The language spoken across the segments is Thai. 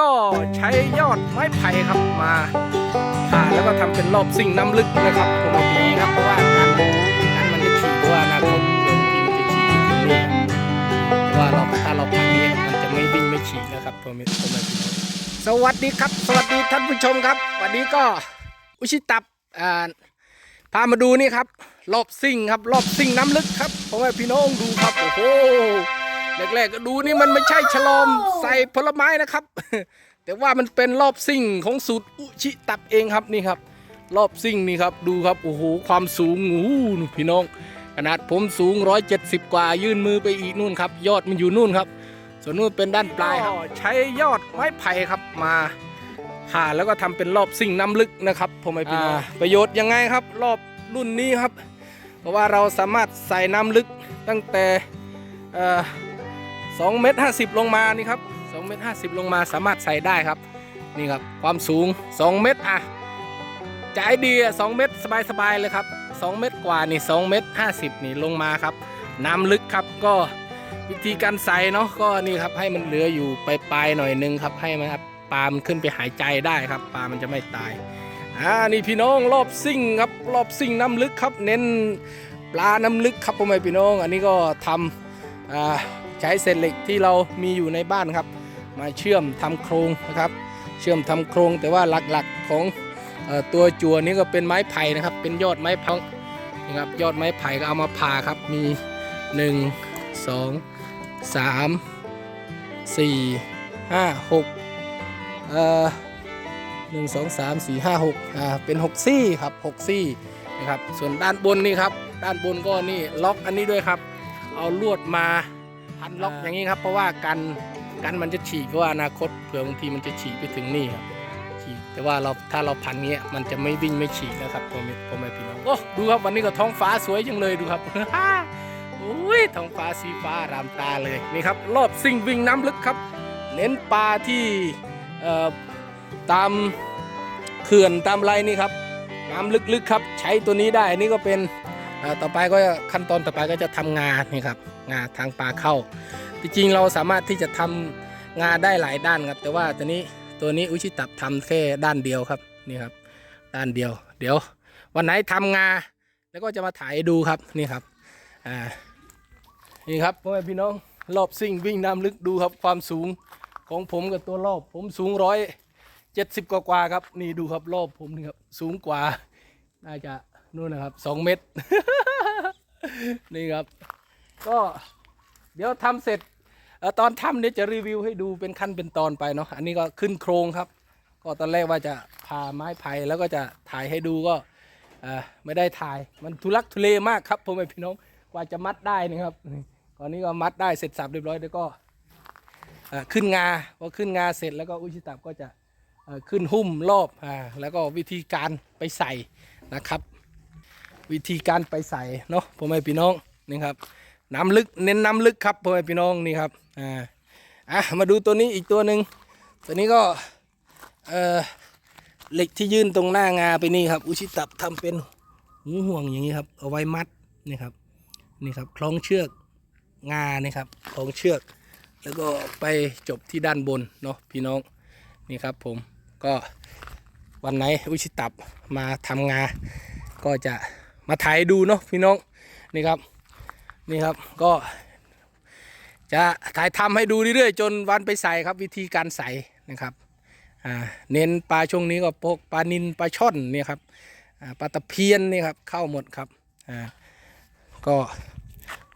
ก็ใช้ยอดไม้ไผ่ครับมาผ่าแล้วก็ทำเป็นรอบสิ่งน้ำลึกนะครับผมดีครับเพราะว่าการการมันจะฉีกเพราะว่านาคตเดี๋ยวทีมันจะฉีกอยู่ตรงนี้เพราะว่าเราถ้าเราผ่านนี้มันจะไม่วิ่งไม่ฉีกนะครับผมผมเอาดีสวัสดีครับ สวัสดีท่านผู้ชมครับ วันนี้ก็อุชิตับอ่าพามาดูนี่ครับรอบซิ่งครับรอบซิ่งน้ำลึกครับพ่อแม่พี่น้องดูครับโอ้โห แรกๆก็ดูนี่มันไม่ใช่ฉลอมใส่ผลไม้นะครับ แต่ว่ามันเป็นรอบซิ่งของสูตรอุชิตับเองครับนี่ครับ รอบซิ่งนี่ครับดูครับโอ้โหความสูงโอ้โหพี่น้อง ขนาดผมสูง 170 กว่ายื่นมือไปอีกนู่นครับ ยอดมันอยู่นู่นครับ ส่วนนู่นเป็นด้านปลายครับใช้ยอดไม้ไผ่ครับมาผ่าแล้วก็ทำเป็นรอบซิ่งน้ำลึกนะครับผมไม่พี่น้องประโยชน์ยังไงครับ รอบรุ่นนี้ครับ เพราะว่าเราสามารถใส่น้ำลึกตั้งแต่เอ่อ 2เมตร50 ลงมานี่ครับ2เมตร50 ลงมาสามารถใส่ได้ครับ นี่ครับความสูง 2 เมตรอะจ่ายดีอะ2เมตรสบายๆเลยครับ 2 เมตรกว่านี่2เมตร50 นี่ลงมาครับ น้ำลึกครับก็วิธีการใส่เนาะก็นี่ครับให้มันเหลืออยู่ปลายๆหน่อยนึงครับให้มันครับปลามันขึ้นไปหายใจได้ครับ ปลามันจะไม่ตายอ่านี่พี่น้องรอบซิ่งครับรอบซิ่งน้ำลึกครับ เน้นปลาน้ำลึกครับพ่อแม่พี่น้อง อันนี้ก็ทำอ่า ใช้เศษเหล็กที่เรามีอยู่ในบ้านครับ มาเชื่อมทำโครงนะครับ เชื่อมทำโครงแต่ว่าหลักๆของออตัวจั่วนี้ก็เป็นไม้ไผ่นะครับ เป็นยอดไม้พังนะครับยอดไม้ไผ่ก็เอามาผ่าครับมี 1 2 3 4 5 6เอ่อหนึ่งสองสามสี่ห้าหกอ่าเป็นหกซี่ครับหกซี่นะครับส่วนด้านบนนี่ครับด้านบนก็นี่ล็อกอันนี้ด้วยครับ เอาลวดมา พันล็อกอย่างนี้ครับ เพราะว่ากันกันมันจะฉีกเพราะว่าอนาคตเผื่อบางทีมันจะฉีกไปถึงนี่ครับฉีกแต่ว่าเราถ้าเราพันเงี้ยมันจะไม่วิ่งไม่ฉีกนะครับพ่อแม่พ่อแม่พี่น้องโอ้ดูครับวันนี้ก็ท้องฟ้าสวยจังเลยดูครับโอ้ยท้องฟ้าสีฟ้ารามตาเลยนี่ครับ รอบซิ่งวิ่งน้ำลึกครับ เน้นปลาที่เอ่อตามเขื่อนตามไรนี่ครับน้ำลึกๆครับ ใช้ตัวนี้ได้อันนี่ก็เป็นเอ่อต่อไปก็ขั้นตอนต่อไปก็จะทำงานี่ครับ งาทางปลาเข้า จริงๆเราสามารถที่จะทำงาได้หลายด้านครับ แต่ว่าตัวนี้ตัวนี้อุชิตับทำแค่ด้านเดียวครับนี่ครับ ด้านเดียว เดี๋ยว วันไหนทำงา แล้วก็จะมาถ่ายดูครับนี่ครับอ่านี่ครับพ่อแม่พี่น้องรอบซิ่งวิ่งน้ำลึกดูครับความสูงของผมกับตัวรอบ ผมสูงร้อยเจ็ดสิบกว่าครับ นี่ดูครับรอบผมนี่ครับ สูงกว่า น่าจะนู่นนะครับสองเมตร นี่ครับ ก็เดี๋ยวทำเสร็จอตอนทำเนี่ยจะรีวิวให้ดูเป็นขั้นเป็นตอนไปเนาะอันนี้ก็ขึ้นโครงครับ ก็ตอนแรกว่าจะพาไม้ไผ่แล้วก็จะถ่ายให้ดูก็ไม่ได้ถ่ายมันทุลักทุเลมากครับพ่อแม่พี่น้องกว่าจะมัดได้นะครับตอนนี้ก็มัดได้เสร็จสับเรียบร้อยแล้วก็ขึ้นงาพอขึ้นงาเสร็จแล้วก็อุชิตับก็จะขึ้นหุ้มรอบอ่าแล้วก็วิธีการไปใส่นะครับ วิธีการไปใส่เนาะพ่อแม่พี่น้องนี่ครับ น้ำลึกเน้นน้ำลึกครับพ่อแม่พี่น้องนี่ครับอ่าอะมาดูตัวนี้อีกตัวหนึ่งตัวนี้ก็เออเหล็กที่ยื่นตรงหน้างาไปนี่ครับ อุชิตับทำเป็นหูห่วงอย่างนี้ครับ เอาไว้มัดนี่ครับนี่ครับคล้องเชือกงานี่ครับคล้องเชือก แล้วก็ไปจบที่ด้านบนเนาะพี่น้องนี่ครับผมก็วันไหนอุชิตับมาทำงานก็จะมาถ่ายดูเนาะพี่น้องนี่ครับ นี่ครับก็จะถ่ายทำให้ดูเรื่อยๆ จนวันไปใส่ครับวิธีการใส่นะครับเน้นปลาช่วงนี้ก็พวกปลานินปลาช่อนเนี่ยครับปลาตะเพียนนี่ครับเข้าหมดครับก็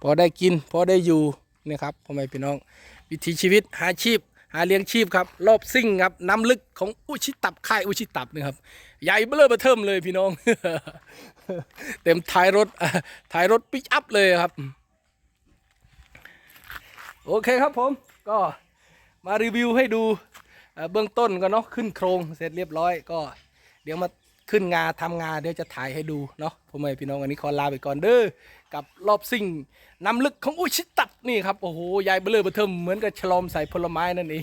พอได้กินพอได้อยู่นี่ครับพ่อแม่พี่น้อง วิถีชีวิตหาชีพ หาเลี้ยงชีพครับรอบซิ่งครับน้ำลึกของอุชิตับค่ายอุชิตับนะครับใหญ่เบ้อเบอเทิมเลยพี่น้อง เต็มท้ายรถท้ายรถปิกอัพเลยครับ โอเคครับผมก็มารีวิวให้ดูเบื้องต้นก็เนาะขึ้นโครงเสร็จเรียบร้อยก็ เดี๋ยวมาขึ้นงาทำงาเดี๋ยวจะถ่ายให้ดูเนาะผมให้พี่น้องวันนี้ขอลาไปก่อนเด้อกับรอบซิ่งน้ำลึกของอุชิตับนี่ครับโอ้โหใหญ่เบลอเบอเทิมเหมือนกับฉลอมใส่ผลไม้นั่นเอง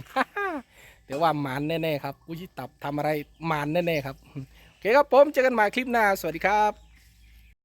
แต่ว่าหมานแน่ๆครับอุชิตับทำอะไรหมานแน่ๆครับโอเคครับผมเจอกันใหม่คลิปหน้าสวัสดีครับ